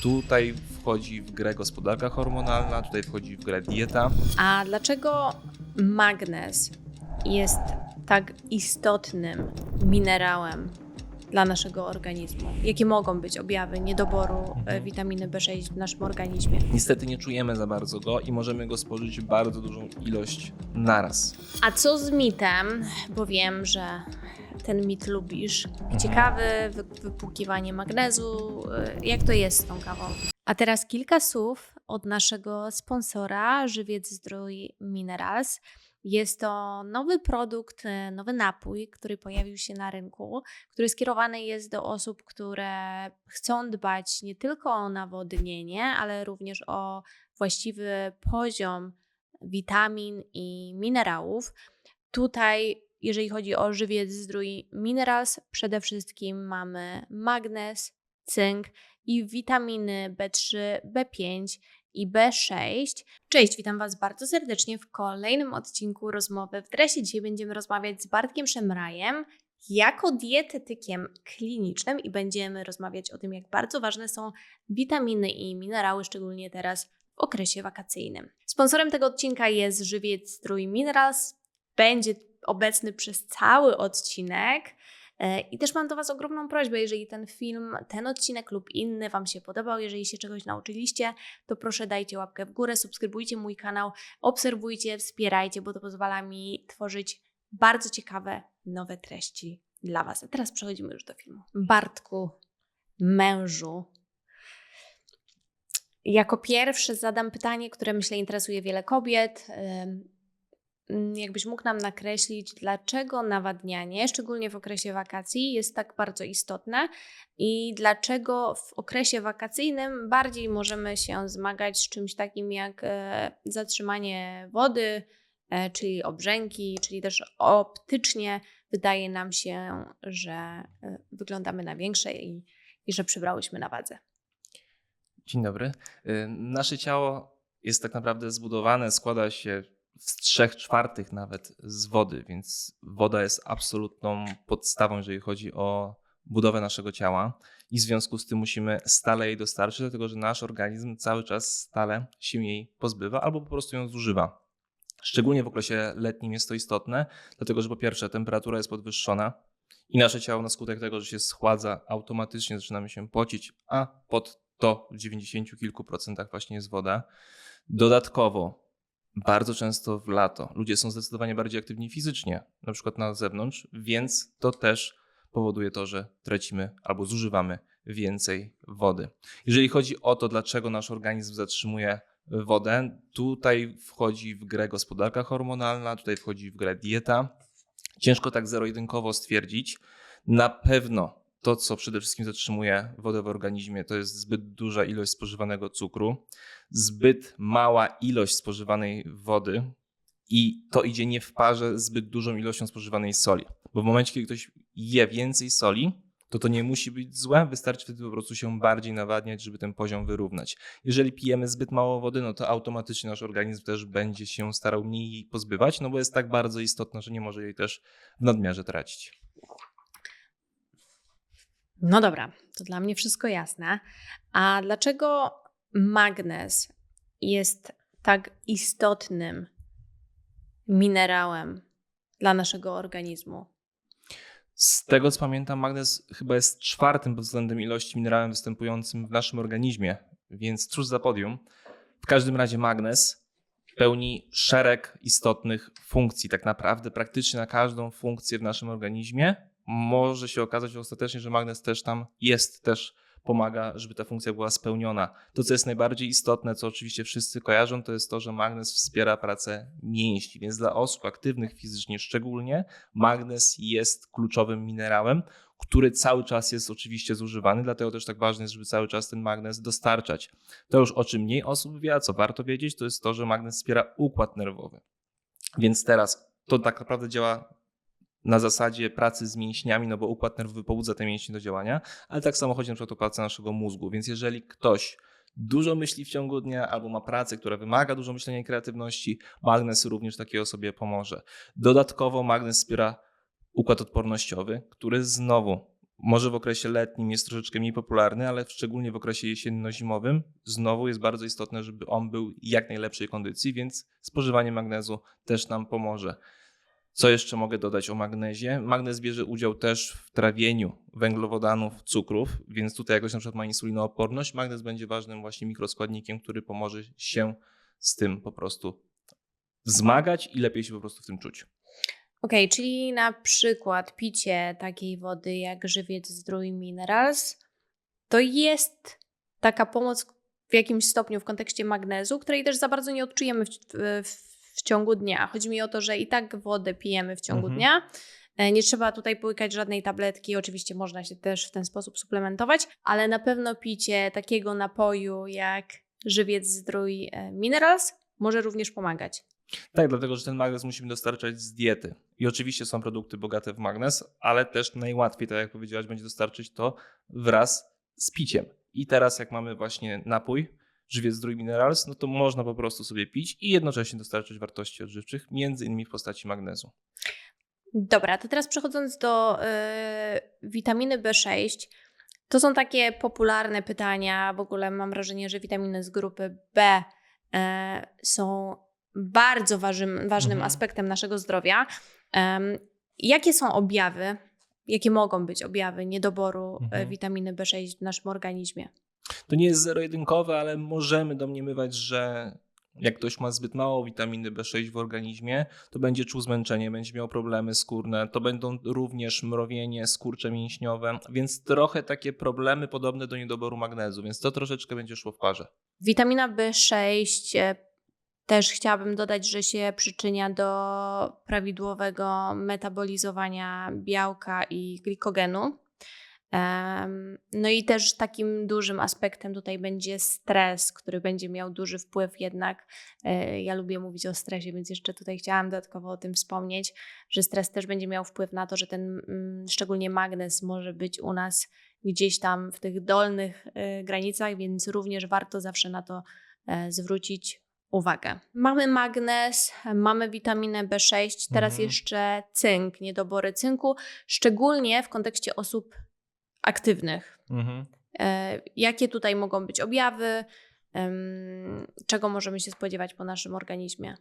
Tutaj wchodzi w grę gospodarka hormonalna, tutaj wchodzi w grę dieta. A dlaczego magnez jest tak istotnym minerałem dla naszego organizmu? Jakie mogą być objawy niedoboru e, witaminy B6 w naszym organizmie? Niestety nie czujemy za bardzo go i możemy go spożyć bardzo dużą ilość naraz. A co z mitem? Bo wiem, że ten mit lubisz. Ciekawe wy- wypłukiwanie magnezu. y, Jak to jest z tą kawą? A teraz kilka słów od naszego sponsora Żywiec Zdrój Minerals. Jest to nowy produkt, y, nowy napój, który pojawił się na rynku, który skierowany jest do osób, które chcą dbać nie tylko o nawodnienie, ale również o właściwy poziom witamin i minerałów. Tutaj, jeżeli chodzi o żywiec zdrój minerals, przede wszystkim mamy magnez, cynk i witaminy B3, B5 i B6. Cześć, witam Was bardzo serdecznie w kolejnym odcinku rozmowy w dresie. Dzisiaj będziemy rozmawiać z Bartkiem Szemrajem jako dietetykiem klinicznym i będziemy rozmawiać o tym, jak bardzo ważne są witaminy i minerały, szczególnie teraz w okresie wakacyjnym. Sponsorem tego odcinka jest żywiec Strój Minerals. Będzie obecny przez cały odcinek. E, I też mam do Was ogromną prośbę, jeżeli ten film, ten odcinek lub inny Wam się podobał, jeżeli się czegoś nauczyliście, to proszę dajcie łapkę w górę, subskrybujcie mój kanał, obserwujcie, wspierajcie, bo to pozwala mi tworzyć bardzo ciekawe, nowe treści dla Was. A teraz przechodzimy już do filmu. Bartku, mężu, jako pierwszy zadam pytanie, które myślę interesuje wiele kobiet. Mm, Jakbyś mógł nam nakreślić, dlaczego nawadnianie, szczególnie w okresie wakacji, jest tak bardzo istotne i dlaczego w okresie wakacyjnym bardziej możemy się zmagać z czymś takim jak e, zatrzymanie wody, e, czyli obrzęki, czyli też optycznie wydaje nam się, że e, wyglądamy na większe i, i że przybrałyśmy na wadze. Dzień dobry. Y, Nasze ciało jest tak naprawdę zbudowane, składa się z trzech czwartych nawet z wody, więc woda jest absolutną podstawą, jeżeli chodzi o budowę naszego ciała i w związku z tym musimy stale jej dostarczyć, dlatego że nasz organizm cały czas stale się jej pozbywa albo po prostu ją zużywa. Szczególnie w okresie letnim jest to istotne, dlatego że po pierwsze temperatura jest podwyższona i nasze ciało na skutek tego, że się schładza, automatycznie zaczynamy się pocić, a pod to w 90 kilku procentach właśnie jest woda. Dodatkowo, bardzo często w lato ludzie są zdecydowanie bardziej aktywni fizycznie, na przykład na zewnątrz, więc to też powoduje to, że tracimy albo zużywamy więcej wody. Jeżeli chodzi o to, dlaczego nasz organizm zatrzymuje wodę, tutaj wchodzi w grę gospodarka hormonalna, tutaj wchodzi w grę dieta. Ciężko tak zero-jedynkowo stwierdzić. Na pewno to, co przede wszystkim zatrzymuje wodę w organizmie, to jest zbyt duża ilość spożywanego cukru, zbyt mała ilość spożywanej wody i to idzie nie w parze z zbyt dużą ilością spożywanej soli. Bo w momencie, kiedy ktoś je więcej soli, to to nie musi być złe, wystarczy wtedy po prostu się bardziej nawadniać, żeby ten poziom wyrównać. Jeżeli pijemy zbyt mało wody, no to automatycznie nasz organizm też będzie się starał mniej jej pozbywać, no bo jest tak bardzo istotna, że nie może jej też w nadmiarze tracić. No dobra, to dla mnie wszystko jasne. A dlaczego magnez jest tak istotnym minerałem dla naszego organizmu? Z tego co pamiętam, magnez chyba jest czwartym pod względem ilości minerałem występującym w naszym organizmie, więc cóż za podium. W każdym razie magnez pełni szereg istotnych funkcji. Tak naprawdę praktycznie na każdą funkcję w naszym organizmie może się okazać ostatecznie, że magnez też tam jest, też pomaga, żeby ta funkcja była spełniona. To, co jest najbardziej istotne, co oczywiście wszyscy kojarzą, to jest to, że magnez wspiera pracę mięśni, więc dla osób aktywnych fizycznie szczególnie magnez jest kluczowym minerałem, który cały czas jest oczywiście zużywany, dlatego też tak ważne jest, żeby cały czas ten magnez dostarczać. To już o czym mniej osób wie, a co warto wiedzieć, to jest to, że magnez wspiera układ nerwowy. Więc teraz to tak naprawdę działa na zasadzie pracy z mięśniami, no bo układ nerwowy pobudza te mięśnie do działania, ale tak samo chodzi na przykład o pracę naszego mózgu. Więc jeżeli ktoś dużo myśli w ciągu dnia albo ma pracę, która wymaga dużo myślenia i kreatywności, magnez również takiej osobie pomoże. Dodatkowo magnez wspiera układ odpornościowy, który znowu Może w okresie letnim jest troszeczkę mniej popularny, ale szczególnie w okresie jesienno-zimowym znowu jest bardzo istotne, żeby on był jak najlepszej kondycji, więc spożywanie magnezu też nam pomoże. Co jeszcze mogę dodać o magnezie? Magnez bierze udział też w trawieniu węglowodanów, cukrów, więc tutaj jak ktoś na przykład ma insulinooporność, magnez będzie ważnym właśnie mikroskładnikiem, który pomoże się z tym po prostu wzmagać i lepiej się po prostu w tym czuć. Okej, czyli na przykład picie takiej wody jak żywiec zdrój minerals to jest taka pomoc w jakimś stopniu w kontekście magnezu, której też za bardzo nie odczujemy w, w, w ciągu dnia. Chodzi mi o to, że i tak wodę pijemy w ciągu Mhm. dnia. E, Nie trzeba tutaj połykać żadnej tabletki. Oczywiście można się też w ten sposób suplementować, ale na pewno picie takiego napoju jak żywiec zdrój e, minerals może również pomagać. Tak, dlatego że ten magnez musimy dostarczać z diety. I oczywiście są produkty bogate w magnez, ale też najłatwiej, tak jak powiedziałaś, będzie dostarczyć to wraz z piciem. I teraz, jak mamy właśnie napój, żywiec zdrój minerals, no to można po prostu sobie pić i jednocześnie dostarczyć wartości odżywczych, między innymi w postaci magnezu. Dobra, to teraz przechodząc do y, witaminy B6, to są takie popularne pytania. W ogóle mam wrażenie, że witaminy z grupy B e, są bardzo ważnym, ważnym Mhm. aspektem naszego zdrowia. Jakie są objawy, jakie mogą być objawy niedoboru e, Mhm. witaminy B6 w naszym organizmie? To nie jest zero-jedynkowe, ale możemy domniemywać, że jak ktoś ma zbyt mało witaminy B6 w organizmie, to będzie czuł zmęczenie, będzie miał problemy skórne, to będą również mrowienie, skurcze mięśniowe, więc trochę takie problemy podobne do niedoboru magnezu, więc to troszeczkę będzie szło w parze. Witamina B6 e, też chciałabym dodać, że się przyczynia do prawidłowego metabolizowania białka i glikogenu. No i też takim dużym aspektem tutaj będzie stres, który będzie miał duży wpływ jednak. e, Ja lubię mówić o stresie, więc jeszcze tutaj chciałam dodatkowo o tym wspomnieć, że stres też będzie miał wpływ na to, że ten mm, szczególnie magnez może być u nas gdzieś tam w tych dolnych e, granicach, więc również warto zawsze na to e, zwrócić uwagę. Mamy magnez, mamy witaminę B6, teraz Mhm. jeszcze cynk, niedobory cynku, szczególnie w kontekście osób aktywnych. E, Jakie tutaj mogą być objawy? Czego możemy się spodziewać po naszym organizmie?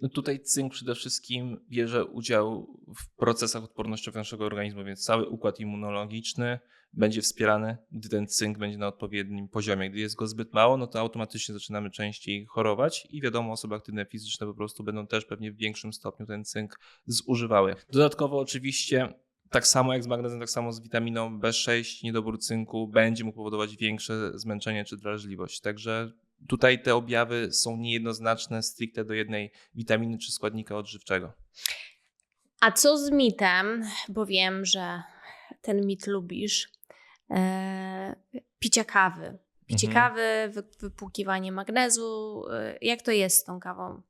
No tutaj cynk przede wszystkim bierze udział w procesach odpornościowych naszego organizmu, więc cały układ immunologiczny będzie wspierany, gdy ten cynk będzie na odpowiednim poziomie. Gdy jest go zbyt mało, no to automatycznie zaczynamy częściej chorować i wiadomo, osoby aktywne fizyczne po prostu będą też pewnie w większym stopniu ten cynk zużywały. Dodatkowo oczywiście tak samo jak z magnezem, tak samo z witaminą B6, niedobór cynku będzie mógł powodować większe zmęczenie czy drażliwość. Także tutaj te objawy są niejednoznaczne stricte do jednej witaminy czy składnika odżywczego. A co z mitem? Bo wiem, że ten mit lubisz. E, picia kawy. Picie Mhm. kawy, wy, wypłukiwanie magnezu. E, jak to jest z tą kawą?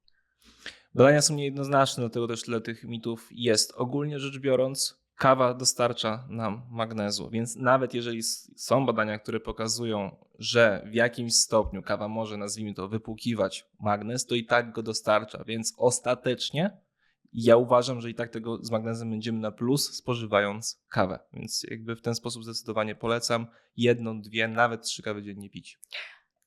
Badania są niejednoznaczne, dlatego też tyle tych mitów jest. Ogólnie rzecz biorąc, kawa dostarcza nam magnezu, więc nawet jeżeli są badania, które pokazują, że w jakimś stopniu kawa może, nazwijmy to, wypłukiwać magnez, to i tak go dostarcza, więc ostatecznie ja uważam, że i tak tego z magnezem będziemy na plus spożywając kawę, więc jakby w ten sposób zdecydowanie polecam jedną, dwie, nawet trzy kawy dziennie pić.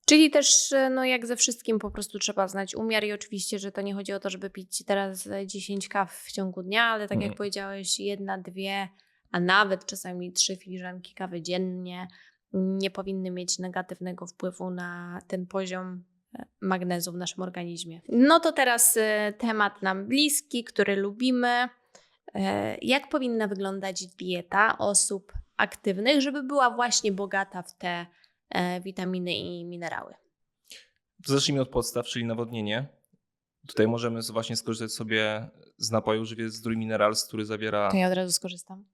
Czyli też, e, no jak ze wszystkim, po prostu trzeba znać umiar i oczywiście, że to nie chodzi o to, żeby pić teraz e, 10 kaw w ciągu dnia, ale tak jak Mhm. powiedziałeś, jedna, dwie, a nawet czasami trzy filiżanki kawy dziennie nie powinny mieć negatywnego wpływu na ten poziom e, magnezu w naszym organizmie. No to teraz e, temat nam bliski, który lubimy. E, Jak powinna wyglądać dieta osób aktywnych, żeby była właśnie bogata w te e, witaminy i minerały? Zacznijmy od podstaw, czyli nawodnienie. Tutaj możemy właśnie skorzystać sobie z napoju żywiec zdrój minerals, który zawiera, To ja od razu skorzystam.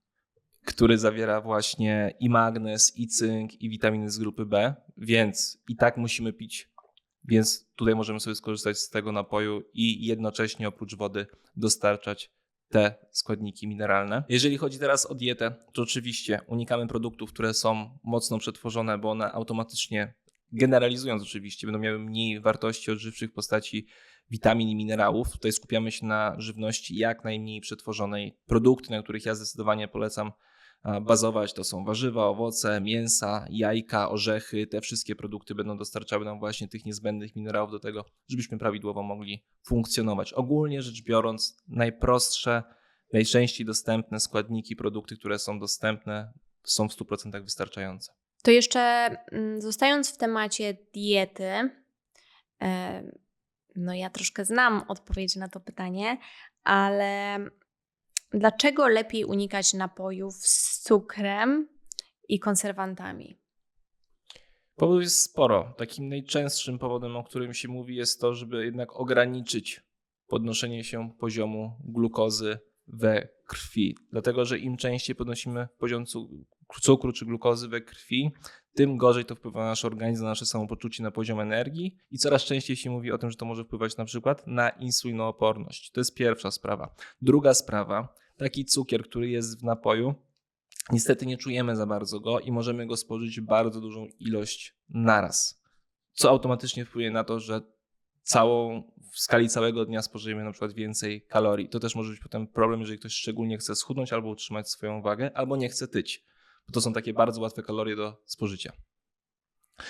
który zawiera właśnie i magnez, i cynk, i witaminy z grupy B, więc i tak musimy pić. Więc tutaj możemy sobie skorzystać z tego napoju i jednocześnie oprócz wody dostarczać te składniki mineralne. Jeżeli chodzi teraz o dietę, to oczywiście unikamy produktów, które są mocno przetworzone, bo one automatycznie, generalizując oczywiście, będą miały mniej wartości odżywczych w postaci witamin i minerałów. Tutaj skupiamy się na żywności jak najmniej przetworzonej. Produkty, na których ja zdecydowanie polecam bazować. To są warzywa, owoce, mięsa, jajka, orzechy. Te wszystkie produkty będą dostarczały nam właśnie tych niezbędnych minerałów do tego, żebyśmy prawidłowo mogli funkcjonować. Ogólnie rzecz biorąc, najprostsze, najczęściej dostępne składniki, produkty, które są dostępne, są w 100% wystarczające. To jeszcze mm, zostając w temacie diety, no ja troszkę znam odpowiedź na to pytanie, ale dlaczego lepiej unikać napojów z cukrem i konserwantami? Powodów jest sporo. Takim najczęstszym powodem, o którym się mówi, jest to, żeby jednak ograniczyć podnoszenie się poziomu glukozy we krwi. Dlatego, że im częściej podnosimy poziom cukru czy glukozy we krwi, tym gorzej to wpływa na nasz organizm, na nasze samopoczucie, na poziom energii i coraz częściej się mówi o tym, że to może wpływać na przykład na insulinooporność. To jest pierwsza sprawa. Druga sprawa, taki cukier, który jest w napoju, niestety nie czujemy za bardzo go i możemy go spożyć bardzo dużą ilość naraz, co automatycznie wpłynie na to, że całą, w skali całego dnia spożyjemy na przykład więcej kalorii. To też może być potem problem, jeżeli ktoś szczególnie chce schudnąć albo utrzymać swoją wagę, albo nie chce tyć, bo to są takie bardzo łatwe kalorie do spożycia.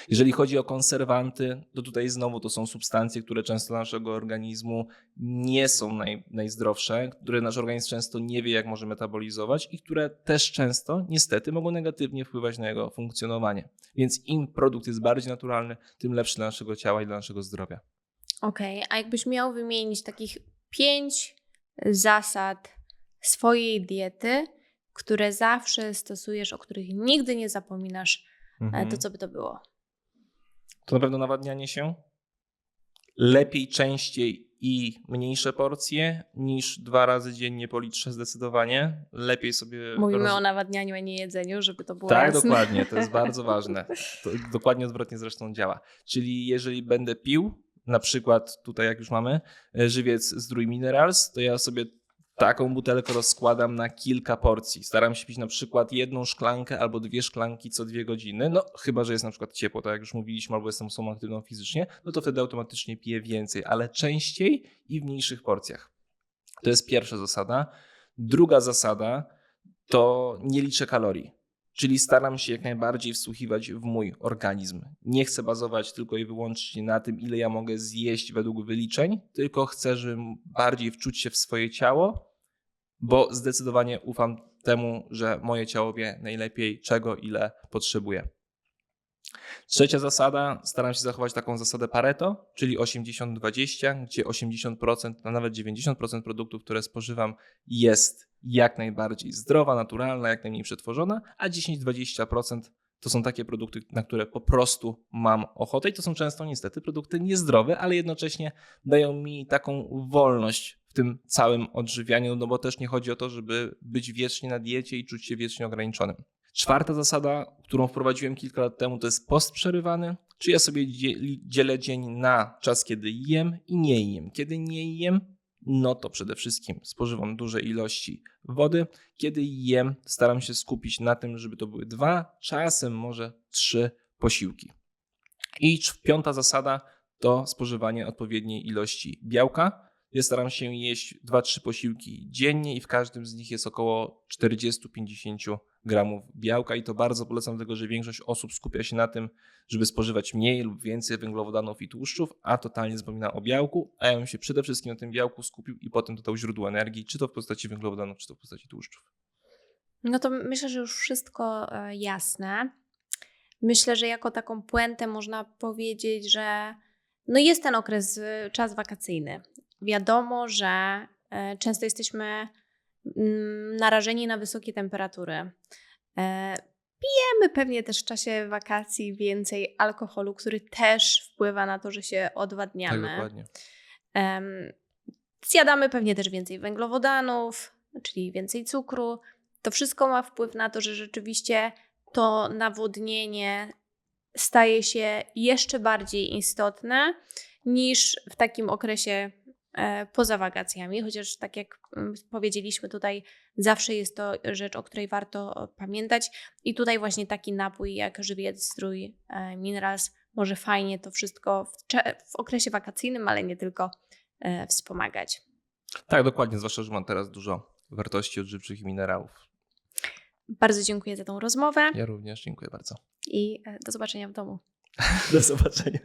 Jeżeli chodzi o konserwanty, to tutaj znowu to są substancje, które często naszego organizmu nie są naj, najzdrowsze, które nasz organizm często nie wie, jak może metabolizować i które też często, niestety, mogą negatywnie wpływać na jego funkcjonowanie. Więc im produkt jest bardziej naturalny, tym lepszy dla naszego ciała i dla naszego zdrowia. Okej, a jakbyś miał wymienić takich pięć zasad swojej diety, które zawsze stosujesz, o których nigdy nie zapominasz, e, to co by to było? To na pewno nawadnianie się. Lepiej, częściej i mniejsze porcje niż dwa razy dziennie po litrze zdecydowanie. Lepiej sobie. Mówimy roz- o nawadnianiu, a nie jedzeniu, żeby to było Tak, jasne. dokładnie, to jest bardzo ważne. To dokładnie odwrotnie zresztą działa. Czyli jeżeli będę pił, na przykład tutaj jak już mamy, e, żywiec Zdrój Minerals, to ja sobie taką butelkę rozkładam na kilka porcji. Staram się pić na przykład jedną szklankę albo dwie szklanki co dwie godziny. No chyba, że jest na przykład ciepło, tak jak już mówiliśmy, albo jestem osobą aktywną fizycznie, no to wtedy automatycznie piję więcej, ale częściej i w mniejszych porcjach. To jest pierwsza zasada. Druga zasada to nie liczę kalorii. Czyli staram się jak najbardziej wsłuchiwać w mój organizm. Nie chcę bazować tylko i wyłącznie na tym, ile ja mogę zjeść według wyliczeń, tylko chcę, żeby bardziej wczuć się w swoje ciało, bo zdecydowanie ufam temu, że moje ciało wie najlepiej, czego, ile potrzebuje. Trzecia zasada, staram się zachować taką zasadę Pareto, czyli 80-20, gdzie 80%, a nawet 90% produktów, które spożywam, jest jak najbardziej zdrowa, naturalna, jak najmniej przetworzona, a 10-20% to są takie produkty, na które po prostu mam ochotę i to są często niestety produkty niezdrowe, ale jednocześnie dają mi taką wolność w tym całym odżywianiu, no bo też nie chodzi o to, żeby być wiecznie na diecie i czuć się wiecznie ograniczonym. Czwarta zasada, którą wprowadziłem kilka lat temu, to jest post przerywany, czy ja sobie dzielę dzień na czas, kiedy jem i nie jem. Kiedy nie jem, no to przede wszystkim spożywam duże ilości wody. Kiedy jem, staram się skupić na tym, żeby to były dwa, czasem może trzy posiłki. I piąta zasada to spożywanie odpowiedniej ilości białka. Ja staram się jeść 2-3 posiłki dziennie i w każdym z nich jest około 40-50 gramów białka i to bardzo polecam, dlatego że większość osób skupia się na tym, żeby spożywać mniej lub więcej węglowodanów i tłuszczów, a totalnie zapomina o białku, a ja bym się przede wszystkim na tym białku skupił i potem dodał źródło energii, czy to w postaci węglowodanów, czy to w postaci tłuszczów. No to myślę, że już wszystko e, jasne. Myślę, że jako taką puentę można powiedzieć, że no jest ten okres, y, czas wakacyjny. Wiadomo, że e, często jesteśmy mm, narażeni na wysokie temperatury. E, Pijemy pewnie też w czasie wakacji więcej alkoholu, który też wpływa na to, że się Tak, odwadniamy. dokładnie. Em, Zjadamy pewnie też więcej węglowodanów, czyli więcej cukru. To wszystko ma wpływ na to, że rzeczywiście to nawodnienie staje się jeszcze bardziej istotne niż w takim okresie e, poza wakacjami, chociaż tak jak mm, powiedzieliśmy tutaj, zawsze jest to rzecz, o której warto pamiętać. I tutaj właśnie taki napój jak żywiec strój e, Minerals może fajnie to wszystko w, w okresie wakacyjnym, ale nie tylko e, wspomagać. Tak, dokładnie, zwłaszcza, że mam teraz dużo wartości odżywczych i minerałów. Bardzo dziękuję za tą rozmowę Ja również dziękuję bardzo. i e, do zobaczenia w domu. Do zobaczenia.